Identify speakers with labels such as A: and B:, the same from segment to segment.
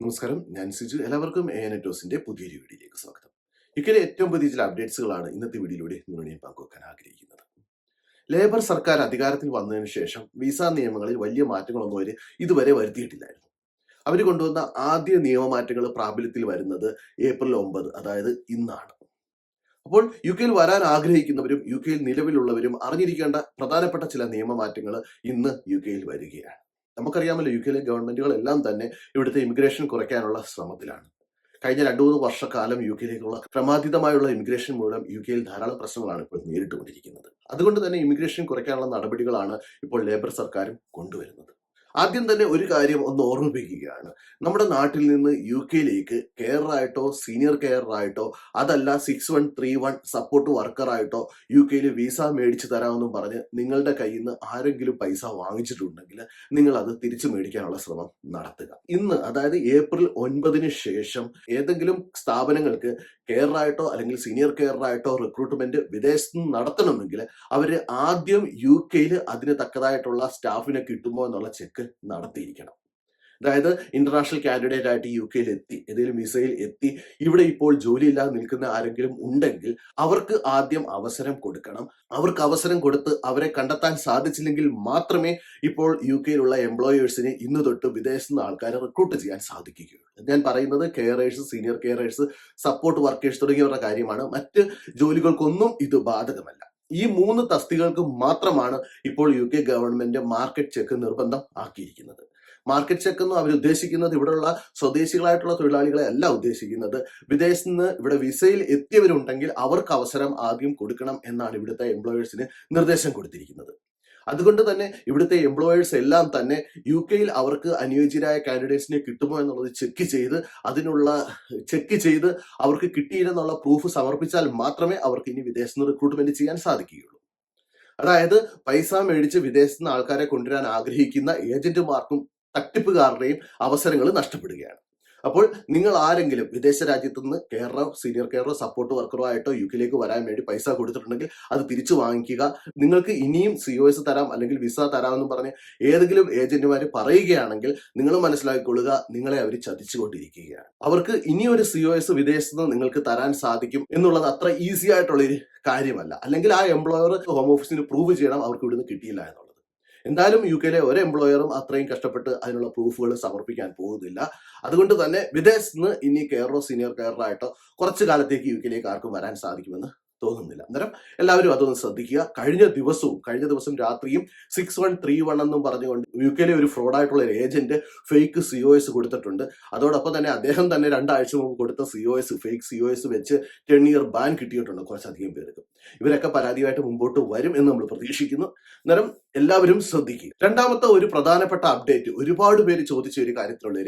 A: നമസ്കാരം. ഞാൻ സിജു. എല്ലാവർക്കും എ എൻ ടോസിന്റെ പുതിയൊരു വീഡിയോയിലേക്ക് സ്വാഗതം. യുക്കെയിലെ ഏറ്റവും പുതിയ ചില അപ്ഡേറ്റ്സുകളാണ് ഇന്നത്തെ വീഡിയോയിലൂടെ നിങ്ങളുടെ പങ്കുവെക്കാൻ ആഗ്രഹിക്കുന്നത്. ലേബർ സർക്കാർ അധികാരത്തിൽ വന്നതിന് ശേഷം വിസ നിയമങ്ങളിൽ വലിയ മാറ്റങ്ങളൊന്നും അവർ ഇതുവരെ വരുത്തിയിട്ടില്ലായിരുന്നു. അവർ കൊണ്ടുവന്ന ആദ്യ നിയമമാറ്റങ്ങൾ പ്രാബല്യത്തിൽ വരുന്നത് ഏപ്രിൽ ഒമ്പത് അതായത് ഇന്നാണ്. അപ്പോൾ യു കെയിൽ വരാൻ ആഗ്രഹിക്കുന്നവരും യു കെയിൽ നിലവിലുള്ളവരും അറിഞ്ഞിരിക്കേണ്ട പ്രധാനപ്പെട്ട ചില നിയമമാറ്റങ്ങൾ ഇന്ന് യു കെയിൽ വരികയാണ്. നമുക്കറിയാമല്ലോ യു കെയിലെ ഗവൺമെന്റുകളെല്ലാം തന്നെ ഇവിടുത്തെ ഇമിഗ്രേഷൻ കുറയ്ക്കാനുള്ള ശ്രമത്തിലാണ്. കഴിഞ്ഞ രണ്ടു മൂന്ന് വർഷക്കാലം യു കെയിലേക്കുള്ള ക്രമാതീതമായുള്ള ഇമിഗ്രേഷൻ മൂലം യു കെയിൽ ധാരാളം പ്രശ്നങ്ങളാണ് ഇപ്പോൾ നേരിട്ടുകൊണ്ടിരിക്കുന്നത്. അതുകൊണ്ട് തന്നെ ഇമിഗ്രേഷൻ കുറയ്ക്കാനുള്ള നടപടികളാണ് ഇപ്പോൾ ലേബർ സർക്കാരും കൊണ്ടുവരുന്നത്. ആദ്യം തന്നെ ഒരു കാര്യം ഒന്ന് ഓർമ്മിപ്പിക്കുകയാണ്. നമ്മുടെ നാട്ടിൽ നിന്ന് യു കെയിലേക്ക് കെയറായിട്ടോ സീനിയർ കെയറായിട്ടോ അതല്ല six one three one support വർക്കറായിട്ടോ U കെയിൽ വിസ മേടിച്ചു തരാമെന്നും പറഞ്ഞ് നിങ്ങളുടെ കയ്യിൽ നിന്ന് ആരെങ്കിലും പൈസ വാങ്ങിച്ചിട്ടുണ്ടെങ്കിൽ നിങ്ങൾ അത് തിരിച്ചു മേടിക്കാനുള്ള ശ്രമം നടത്തുക. ഇന്ന് അതായത് ഏപ്രിൽ ഒൻപതിന് ശേഷം ഏതെങ്കിലും സ്ഥാപനങ്ങൾക്ക് കെയറായിട്ടോ അല്ലെങ്കിൽ സീനിയർ കെയറായിട്ടോ റിക്രൂട്ട്മെന്റ് വിദേശത്ത് നിന്ന് നടത്തണമെങ്കിൽ അവർ ആദ്യം യു കെയിൽ അതിന് തക്കതായിട്ടുള്ള സ്റ്റാഫിനെ കിട്ടുമോ എന്നുള്ള ചെക്ക് നടത്തിയിരിക്കണം. അതായത് ഇന്റർനാഷണൽ കാൻഡിഡേറ്റ് ആയിട്ട് യു കെയിൽ എത്തി ഏതെങ്കിലും വിസയിൽ എത്തി ഇവിടെ ഇപ്പോൾ ജോലി ഇല്ലാതെ നിൽക്കുന്ന ആരെങ്കിലും ഉണ്ടെങ്കിൽ അവർക്ക് ആദ്യം അവസരം കൊടുക്കണം. അവർക്ക് അവസരം കൊടുത്ത് അവരെ കണ്ടെത്താൻ സാധിച്ചില്ലെങ്കിൽ മാത്രമേ ഇപ്പോൾ യു കെയിലുള്ള എംപ്ലോയേഴ്സിനെ ഇന്ന് തൊട്ട് വിദേശത്ത് നിന്ന് ആൾക്കാരെ റിക്രൂട്ട് ചെയ്യാൻ സാധിക്കുകയുള്ളൂ. ഞാൻ പറയുന്നത് carers senior carers support workers തുടങ്ങിയവരുടെ കാര്യമാണ്. മറ്റ് ജോലികൾക്കൊന്നും ഇത് ബാധകമല്ല. ഈ മൂന്ന് തസ്തികൾക്ക് മാത്രമാണ് ഇപ്പോൾ U K government market check നിർബന്ധം ആക്കിയിരിക്കുന്നത്. മാർക്കറ്റ് ചെക്ക് എന്ന് അവർ ഉദ്ദേശിക്കുന്നത് ഇവിടെയുള്ള സ്വദേശികളായിട്ടുള്ള തൊഴിലാളികളെ അല്ല ഉദ്ദേശിക്കുന്നത്. വിദേശത്ത് നിന്ന് ഇവിടെ വിസയിൽ എത്തിയവരുണ്ടെങ്കിൽ അവർക്ക് അവസരം ആദ്യം കൊടുക്കണം എന്നാണ് ഇവിടുത്തെ എംപ്ലോയേഴ്സിന് നിർദ്ദേശം കൊടുത്തിരിക്കുന്നത്. അതുകൊണ്ട് തന്നെ ഇവിടുത്തെ എംപ്ലോയേഴ്സ് എല്ലാം തന്നെ യു കെയിൽ അവർക്ക് അനുയോജ്യരായ കാൻഡിഡേറ്റ്സിനെ കിട്ടുമോ എന്നുള്ളത് ചെക്ക് ചെയ്ത് അതിനുള്ള ചെക്ക് ചെയ്ത് അവർക്ക് കിട്ടിയില്ലെന്നുള്ള പ്രൂഫ് സമർപ്പിച്ചാൽ മാത്രമേ അവർക്ക് ഇനി വിദേശത്ത് റിക്രൂട്ട്മെന്റ് ചെയ്യാൻ സാധിക്കുകയുള്ളൂ. അതായത് പൈസ മേടിച്ച് വിദേശത്ത് നിന്ന് ആൾക്കാരെ കൊണ്ടുവരാൻ ആഗ്രഹിക്കുന്ന ഏജന്റുമാർക്കും തട്ടിപ്പുകാരുടെയും അവസരങ്ങൾ നഷ്ടപ്പെടുകയാണ്. അപ്പോൾ നിങ്ങൾ ആരെങ്കിലും വിദേശ രാജ്യത്തു നിന്ന് കേരള സീനിയർ കെയറോ സപ്പോർട്ട് വർക്കറോ ആയിട്ടോ യു കെയിലേക്ക് വരാൻ വേണ്ടി പൈസ കൊടുത്തിട്ടുണ്ടെങ്കിൽ അത് തിരിച്ചു വാങ്ങിക്കുക. നിങ്ങൾക്ക് ഇനിയും സി ഒ എസ് തരാം അല്ലെങ്കിൽ വിസ തരാമെന്ന് പറഞ്ഞ് ഏതെങ്കിലും ഏജന്റുമാർ പറയുകയാണെങ്കിൽ നിങ്ങൾ മനസ്സിലാക്കിക്കൊള്ളുക നിങ്ങളെ അവർ ചതിച്ചുകൊണ്ടിരിക്കുകയാണ്. അവർക്ക് ഇനിയൊരു സി ഒ എസ് വിദേശത്ത് നിന്ന് നിങ്ങൾക്ക് തരാൻ സാധിക്കും എന്നുള്ളത് അത്ര ഈസി ആയിട്ടുള്ള ഒരു കാര്യമല്ല. അല്ലെങ്കിൽ ആ എംപ്ലോയർ ഹോം ഓഫീസിന് പ്രൂവ് ചെയ്യണം അവർക്ക് ഇവിടുന്ന് കിട്ടിയില്ല എന്നുള്ളത്. എന്തായാലും യു കെയിലെ ഒരു എംപ്ലോയറും അത്രയും കഷ്ടപ്പെട്ട് അതിനുള്ള പ്രൂഫുകൾ സമർപ്പിക്കാൻ പോകുന്നില്ല. അതുകൊണ്ട് തന്നെ വിദേശത്ത് നിന്ന് ഇനി കെയറോ സീനിയർ കെയറോ ആയിട്ടോ കുറച്ചു കാലത്തേക്ക് യു കെയിലേക്ക് ആർക്കും വരാൻ സാധിക്കുമെന്ന് തോന്നുന്നില്ല. അന്നേരം എല്ലാവരും അതൊന്ന് ശ്രദ്ധിക്കുക. കഴിഞ്ഞ ദിവസവും കഴിഞ്ഞ ദിവസം രാത്രിയും സിക്സ് വൺ ത്രീ വൺ എന്നും പറഞ്ഞുകൊണ്ട് യു കെയിലെ ഒരു ഫ്രോഡായിട്ടുള്ള ഒരു agent fake C O S കൊടുത്തിട്ടുണ്ട്. അതോടൊപ്പം തന്നെ അദ്ദേഹം തന്നെ രണ്ടാഴ്ച മുമ്പ് കൊടുത്ത C O S fake C O S വെച്ച് ടെൻ ഇയർ ബാൻ കിട്ടിയിട്ടുണ്ട് കുറച്ചധികം പേർക്ക്. ഇവരൊക്കെ പരാതിയായിട്ട് മുമ്പോട്ട് വരും എന്ന് നമ്മൾ പ്രതീക്ഷിക്കുന്നു. അന്നേരം എല്ലാവരും ശ്രദ്ധിക്കുക. രണ്ടാമത്തെ ഒരു പ്രധാനപ്പെട്ട അപ്ഡേറ്റ് ഒരുപാട് പേര് ചോദിച്ച ഒരു കാര്യത്തിലുള്ള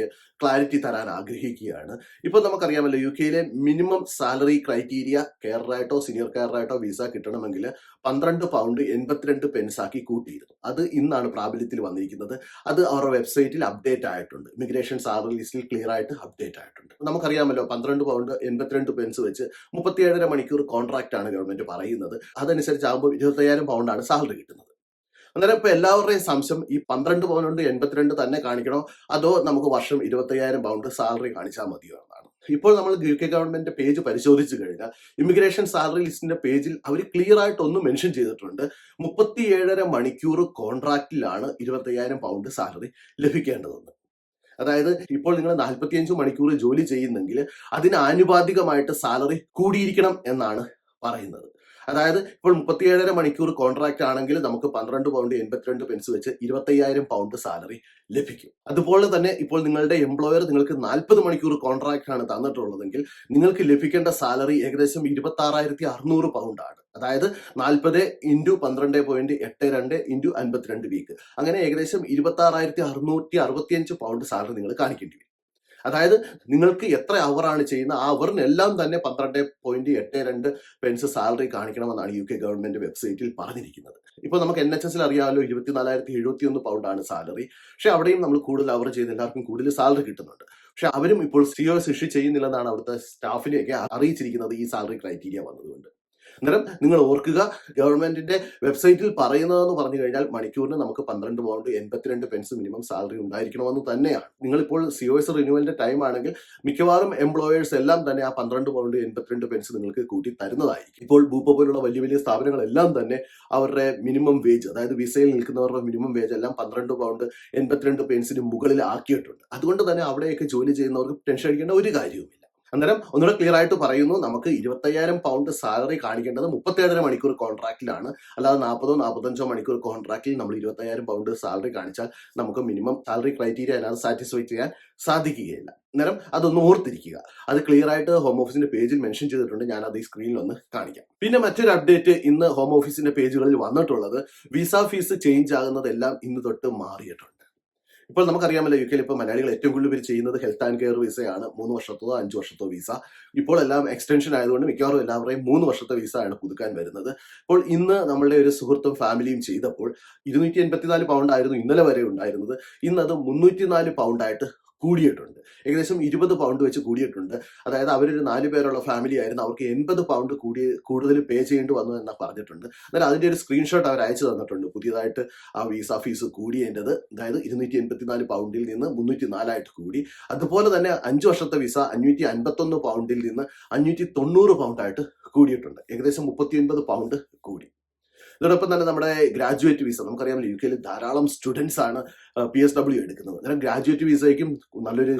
A: ക്ലാരിറ്റി തരാൻ ആഗ്രഹിക്കുകയാണ്. ഇപ്പൊ നമുക്കറിയാമല്ലോ യു കെയിലെ മിനിമം സാലറി ക്രൈറ്റീരിയ കെയറായിട്ടോ സീനിയർ കെയറായിട്ടോ വിസ കിട്ടണമെങ്കിൽ പന്ത്രണ്ട് പൗണ്ട് എൺപത്തിരണ്ട് പെൻസ് ആക്കി കൂട്ടിയിരുന്നു. അത് ഇന്നാണ് പ്രാബല്യത്തിൽ വന്നിരിക്കുന്നത്. അത് അവരുടെ വെബ്സൈറ്റിൽ അപ്ഡേറ്റ് ആയിട്ടുണ്ട്. ഇമിഗ്രേഷൻ സാലറി ലിസ്റ്റിൽ ക്ലിയർ ആയിട്ട് അപ്ഡേറ്റ് ആയിട്ടുണ്ട്. നമുക്കറിയാമല്ലോ പന്ത്രണ്ട് പൗണ്ട് എൺപത്തിരണ്ട് പെൻസ് വെച്ച് മുപ്പത്തിയേഴര മണിക്കൂർ കോൺട്രാക്ട് ആണ് ഗവൺമെന്റ് പറയുന്നത്. അതനുസരിച്ച് ആകുമ്പോൾ ഇരുപത്തയ്യായിരം പൗണ്ടാണ് സാലറി കിട്ടുന്നത്. അന്നേരം ഇപ്പൊ എല്ലാവരുടെയും സംശയം ഈ പന്ത്രണ്ട് പൗണ്ട് എൺപത്തിരണ്ട് തന്നെ കാണിക്കണോ? അതോ നമുക്ക് വർഷം ഇരുപത്തയ്യായിരം പൗണ്ട് സാലറി കാണിച്ചാൽ മതിയോ എന്നാണ്. ഇപ്പോൾ നമ്മൾ യു കെ ഗവൺമെന്റിന്റെ പേജ് പരിശോധിച്ചു കഴിഞ്ഞാൽ ഇമിഗ്രേഷൻ സാലറി ലിസ്റ്റിന്റെ പേജിൽ അവർ ക്ലിയർ ആയിട്ട് ഒന്ന് മെൻഷൻ ചെയ്തിട്ടുണ്ട്. മുപ്പത്തി ഏഴര മണിക്കൂർ കോൺട്രാക്റ്റിലാണ് ഇരുപത്തയ്യായിരം പൗണ്ട് സാലറി ലഭിക്കേണ്ടതെന്ന്. അതായത് ഇപ്പോൾ നിങ്ങൾ നാൽപ്പത്തിയഞ്ച് മണിക്കൂർ ജോലി ചെയ്യുന്നെങ്കിൽ അതിന് ആനുപാതികമായിട്ട് സാലറി കൂടിയിരിക്കണം എന്നാണ് പറയുന്നത്. അതായത് ഇപ്പോൾ മുപ്പത്തിയേഴര മണിക്കൂർ കോൺട്രാക്ട് ആണെങ്കിൽ നമുക്ക് പന്ത്രണ്ട് പൗണ്ട് എൺപത്തിരണ്ട് പെൻസ് വെച്ച് ഇരുപത്തയ്യായിരം പൗണ്ട് സാലറി ലഭിക്കും. അതുപോലെ തന്നെ ഇപ്പോൾ നിങ്ങളുടെ എംപ്ലോയർ നിങ്ങൾക്ക് നാൽപ്പത് മണിക്കൂർ കോൺട്രാക്ട് ആണ് തന്നിട്ടുള്ളതെങ്കിൽ നിങ്ങൾക്ക് ലഭിക്കേണ്ട സാലറി ഏകദേശം ഇരുപത്തി ആറായിരത്തി അറുന്നൂറ് പൗണ്ട് ആണ്. അതായത് നാൽപ്പത് ഇന്റു പന്ത്രണ്ട് പോയിന്റ് എട്ട് രണ്ട് ഇന്റു അൻപത്തിരണ്ട് വീക്ക് അങ്ങനെ ഏകദേശം ഇരുപത്തി ആറായിരത്തി അറുന്നൂറ്റി അറുപത്തിയഞ്ച് പൗണ്ട് സാലറി നിങ്ങൾ കാണിക്കേണ്ടി വരും. അതായത് നിങ്ങൾക്ക് എത്ര അവറാണ് ചെയ്യുന്ന ആ അവറിനെല്ലാം തന്നെ പന്ത്രണ്ട് പോയിന്റ് എട്ട് രണ്ട് പെൻസ് സാലറി കാണിക്കണമെന്നാണ് യു കെ ഗവൺമെന്റ് വെബ്സൈറ്റിൽ പറഞ്ഞിരിക്കുന്നത്. ഇപ്പോൾ നമുക്ക് എൻ എച്ച് എസിൽ അറിയാമല്ലോ ഇരുപത്തിനാലായിരത്തി ഒന്ന് പൗണ്ടാണ് സാലറി പക്ഷെ അവിടെയും നമ്മൾ കൂടുതൽ അവർ ചെയ്ത് എല്ലാവർക്കും കൂടുതൽ സാലറി കിട്ടുന്നുണ്ട്. പക്ഷെ അവരും ഇപ്പോൾ സിഒ ഇഷ്യൂ ചെയ്യുന്നില്ലെന്നാണ് അവിടുത്തെ സ്റ്റാഫിനെയൊക്കെ അറിയിച്ചിരിക്കുന്നത് ഈ സാലറി ക്രൈറ്റീരിയ വന്നതുകൊണ്ട്. അന്നേരം നിങ്ങൾ ഓർക്കുക ഗവൺമെന്റിന്റെ വെബ്സൈറ്റിൽ പറയുന്നതെന്ന് പറഞ്ഞു കഴിഞ്ഞാൽ മണിക്കൂറിന് നമുക്ക് പന്ത്രണ്ട് പൗണ്ട് എൺപത്തിരണ്ട് പെൻസ് മിനിമം സാലറി ഉണ്ടായിരിക്കണമെന്ന് തന്നെയാണ്. നിങ്ങളിപ്പോൾ സി ഒ എസ് റിന്യൂവലിന്റെ ടൈം ആണെങ്കിൽ മിക്കവാറും എംപ്ലോയേഴ്സ് എല്ലാം തന്നെ ആ പന്ത്രണ്ട് പൗണ്ട് എൺപത്തിരണ്ട് പെൻസ് നിങ്ങൾക്ക് കൂട്ടി തരുന്നതായിരിക്കും. ഇപ്പോൾ ഭൂപ്പ പോലുള്ള വലിയ വലിയ സ്ഥാപനങ്ങളെല്ലാം തന്നെ അവരുടെ മിനിമം വേജ് അതായത് വിസയിൽ നിൽക്കുന്നവരുടെ മിനിമം വേജ് എല്ലാം പന്ത്രണ്ട് പൗണ്ട് എൺപത്തിരണ്ട് പെൻസിന് മുകളിൽ ആക്കിയിട്ടുണ്ട്. അതുകൊണ്ട് തന്നെ അവിടെയൊക്കെ ജോലി ചെയ്യുന്നവർക്ക് ടെൻഷൻ അടിക്കേണ്ട ഒരു കാര്യവുമില്ല. അന്നേരം ഒന്നുകൂടെ ക്ലിയർ ആയിട്ട് പറയുന്നു നമുക്ക് ഇരുപത്തയ്യായിരം പൗണ്ട് സാലറി കാണിക്കേണ്ടത് മുപ്പത്തേഴര മണിക്കൂർ കോൺട്രാക്റ്റിലാണ് അല്ലാതെ നാൽപ്പതോ നാൽപ്പത്തഞ്ചോ മണിക്കൂർ കോൺട്രാക്റ്റിൽ നമ്മൾ ഇരുപത്തയ്യായിരം പൗണ്ട് സാലറി കാണിച്ചാൽ നമുക്ക് മിനിമം സാലറി ക്രൈറ്റീരിയ അല്ലാതെ സാറ്റിസ്ഫൈ ചെയ്യാൻ സാധിക്കുകയില്ല. അന്നേരം അതൊന്ന് ഓർത്തിരിക്കുക. അത് ക്ലിയർ ആയിട്ട് ഹോം ഓഫീസിന്റെ പേജിൽ മെൻഷൻ ചെയ്തിട്ടുണ്ട്. ഞാൻ അത് ഈ സ്ക്രീനിൽ ഒന്ന് കാണിക്കാം. പിന്നെ മറ്റൊരു അപ്ഡേറ്റ് ഇന്ന് ഹോം ഓഫീസിന്റെ പേജുകളിൽ വന്നിട്ടുള്ളത് വിസ ഫീസ് ചേഞ്ച് ആകുന്നതെല്ലാം ഇന്ന് തൊട്ട് മാറിയിട്ടുണ്ട്. ഇപ്പോൾ നമുക്കറിയാമല്ലോ യു കെയിൽ ഇപ്പോൾ മലയാളികൾ ഏറ്റവും കൂടുതൽ പേര് ചെയ്യുന്നത് ഹെൽത്ത് ആൻഡ് കെയർ വിസയാണ് മൂന്ന് വർഷത്തോ അഞ്ച് വർഷത്തോ വിസ ഇപ്പോൾ എല്ലാം എക്സ്റ്റൻഷൻ ആയതുകൊണ്ട് മിക്കവാറും എല്ലാവരെയും മൂന്ന് വർഷത്തെ വിസ ആണ് പുതുക്കാൻ വരുന്നത്. അപ്പോൾ ഇന്ന് നമ്മളുടെ ഒരു സുഹൃത്തും ഫാമിലിയും ചെയ്തപ്പോൾ ഇരുന്നൂറ്റി എൺപത്തിനാല് പൗണ്ട് ആയിരുന്നു ഇന്നലെ വരെ ഉണ്ടായിരുന്നത്. ഇന്നത് മുന്നൂറ്റി നാല് പൗണ്ടായിട്ട് കൂടിയിട്ടുണ്ട്. ഏകദേശം ഇരുപത് പൗണ്ട് വെച്ച് കൂടിയിട്ടുണ്ട്. അതായത് അവരൊരു നാല് പേരുള്ള ഫാമിലി ആയിരുന്നു. അവർക്ക് എൺപത് പൗണ്ട് കൂടി കൂടുതൽ പേ ചെയ്യേണ്ടി വന്നു എന്നാണ് പറഞ്ഞിട്ടുണ്ട്. എന്നാൽ അതിന്റെ ഒരു സ്ക്രീൻഷോട്ട് അവർ അയച്ചു തന്നിട്ടുണ്ട്. പുതിയതായിട്ട് ആ വിസ ഫീസ് കൂടിയേണ്ടത് അതായത് ഇരുന്നൂറ്റി എൺപത്തിനാല് പൗണ്ടിൽ നിന്ന് മുന്നൂറ്റി നാലായിട്ട് കൂടി. അതുപോലെ തന്നെ അഞ്ച് വർഷത്തെ വിസ അഞ്ഞൂറ്റി അൻപത്തൊന്ന് പൗണ്ടിൽ നിന്ന് അഞ്ഞൂറ്റി തൊണ്ണൂറ് പൗണ്ടായിട്ട് കൂടിയിട്ടുണ്ട്. ഏകദേശം മുപ്പത്തി ഒൻപത് പൗണ്ട് കൂടി. ഇതോടൊപ്പം തന്നെ നമ്മുടെ ഗ്രാജുവേറ്റ് വിസ നമുക്കറിയാമല്ലോ യു കെയിൽ ധാരാളം സ്റ്റുഡൻസ് ആണ് പി എസ് ഡബ്ല്യു എടുക്കുന്നത്. അന്നേരം ഗ്രാജുവേറ്റ് വിസയ്ക്കും നല്ലൊരു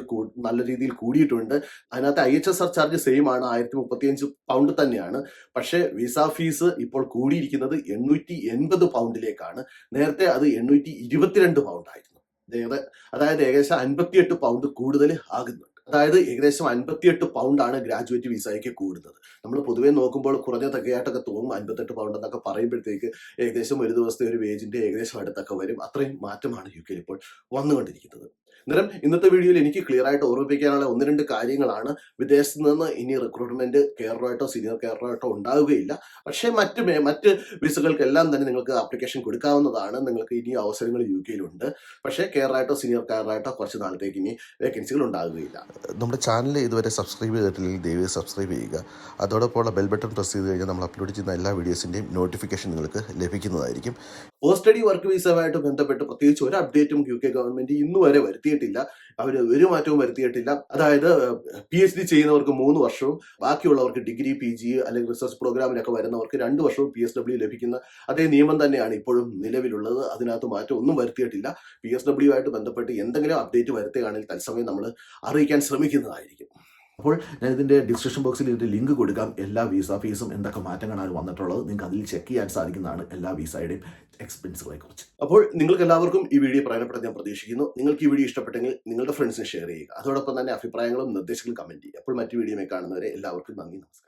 A: നല്ല രീതിയിൽ കൂടിയിട്ടുണ്ട്. അതിനകത്ത് I H S R charge same ആണ് ആയിരത്തി മുപ്പത്തിയഞ്ച് പൗണ്ട് തന്നെയാണ്. പക്ഷേ വിസ ഫീസ് ഇപ്പോൾ കൂടിയിരിക്കുന്നത് എണ്ണൂറ്റി എൺപത് പൗണ്ടിലേക്കാണ് നേരത്തെ അത് എണ്ണൂറ്റി ഇരുപത്തിരണ്ട് പൗണ്ട് ആയിരുന്നു. അതായത് അതായത് ഏകദേശം അൻപത്തിയെട്ട് പൗണ്ട് കൂടുതൽ ആകുന്നുണ്ട് അതായത് ഏകദേശം അൻപത്തിയെട്ട് പൗണ്ടാണ് ഗ്രാജുവേറ്റ് വിസയ്ക്ക് കൂടുന്നത്. നമ്മൾ പൊതുവേ നോക്കുമ്പോൾ കുറഞ്ഞ തകയായിട്ടൊക്കെ തോന്നും അൻപത്തെട്ട് പൗണ്ട് എന്നൊക്കെ പറയുമ്പോഴത്തേക്ക് ഏകദേശം ഒരു ദിവസത്തെ ഒരു വേജിന്റെ ഏകദേശം അടുത്തൊക്കെ വരും. അത്രയും മാറ്റമാണ് യു കെയിൽ ഇപ്പോൾ വന്നുകൊണ്ടിരിക്കുന്നത്. അന്നേരം ഇന്നത്തെ വീഡിയോയിൽ എനിക്ക് ക്ലിയർ ആയിട്ട് ഓർമ്മിപ്പിക്കാനുള്ള ഒന്ന് രണ്ട് കാര്യങ്ങളാണ്. വിദേശത്ത് നിന്ന് ഇനി റിക്രൂട്ട്മെന്റ് കെയറായിട്ടോ സീനിയർ കെയറായിട്ടോ ഉണ്ടാവുകയില്ല. പക്ഷേ മറ്റ് മറ്റ് വിസകൾക്കെല്ലാം തന്നെ നിങ്ങൾക്ക് ആപ്ലിക്കേഷൻ കൊടുക്കാവുന്നതാണ്. നിങ്ങൾക്ക് ഇനി അവസരങ്ങൾ യു കെയിലുണ്ട് പക്ഷേ കെയറായിട്ടോ സീനിയർ കെയറായിട്ടോ കുറച്ച് നാളത്തേക്ക് ഇനി വേക്കൻസികൾ ഉണ്ടാകുകയില്ല
B: നമ്മുടെ ചാനൽ ഇതുവരെ സബ്സ്ക്രൈബ് ചെയ്തിട്ടില്ലെങ്കിൽ ദയവ് സബ്സ്ക്രൈബ് ചെയ്യുക. അതോടൊപ്പം ഉള്ള ബെൽ ബട്ടൺ പ്രസ് ചെയ്ത് കഴിഞ്ഞാൽ നമ്മൾ അപ്ലോഡ് ചെയ്യുന്ന എല്ലാ വീഡിയോസിന്റെയും നോട്ടിഫിക്കേഷൻ നിങ്ങൾക്ക് ലഭിക്കുന്നതായിരിക്കും.
A: പോസ്റ്റ് സ്റ്റഡി വർക്ക് വിസയുമായിട്ട് ബന്ധപ്പെട്ട് പ്രത്യേകിച്ച് ഒരു അപ്ഡേറ്റും യു കെ ഗവൺമെന്റ് ഇന്ന് വരെ വരുത്തിയിട്ടില്ല. അവർ ഒരു മാറ്റവും വരുത്തിയിട്ടില്ല. അതായത് പി എച്ച് ഡി ചെയ്യുന്നവർക്ക് മൂന്ന് വർഷവും ബാക്കിയുള്ളവർക്ക് ഡിഗ്രി പി ജി അല്ലെങ്കിൽ റിസർച്ച് പ്രോഗ്രാമിലൊക്കെ വരുന്നവർക്ക് രണ്ട് വർഷവും പി എസ് ഡബ്ല്യു ലഭിക്കുന്ന അതേ നിയമം തന്നെയാണ് ഇപ്പോഴും നിലവിലുള്ളത്. അതിനകത്ത് മാറ്റം ഒന്നും വരുത്തിയിട്ടില്ല. പി എസ് ഡബ്ല്യു ആയിട്ട് ബന്ധപ്പെട്ട് എന്തെങ്കിലും അപ്ഡേറ്റ് വരുത്തുകയാണെങ്കിൽ തത്സമയം നമ്മൾ അറിയിക്കാൻ ശ്രമിക്കുന്നതായിരിക്കും. അപ്പോൾ ഞാൻ ഇതിന്റെ ഡിസ്ക്രിപ്ഷൻ ബോക്സിൽ ഇതിന്റെ ലിങ്ക് കൊടുക്കാം. എല്ലാ വിസ ഫീസും എന്തൊക്കെ മാറ്റങ്ങളാണ് വന്നിട്ടുള്ളത് നിങ്ങൾക്ക് അതിൽ ചെക്ക് ചെയ്യാൻ സാധിക്കുന്നതാണ് എല്ലാ വിസയുടെയും എക്സ്പെൻസുകളെ കുറിച്ച് അപ്പോൾ നിങ്ങൾക്ക് എല്ലാവർക്കും ഈ വീഡിയോ പ്രയോജനപ്പെടാൻ ഞാൻ പ്രതീക്ഷിക്കുന്നു. നിങ്ങൾക്ക് ഈ വീഡിയോ ഇഷ്ടപ്പെട്ടെങ്കിൽ നിങ്ങളുടെ ഫ്രണ്ട്സിന് ഷെയർ ചെയ്യുക. അതോടൊപ്പം തന്നെ അഭിപ്രായങ്ങളും നിർദ്ദേശങ്ങളും കമന്റ് ചെയ്യുക. അപ്പോൾ മറ്റു വീഡിയോ കാണുന്നവരെ എല്ലാവർക്കും നന്ദി നമസ്കാരം.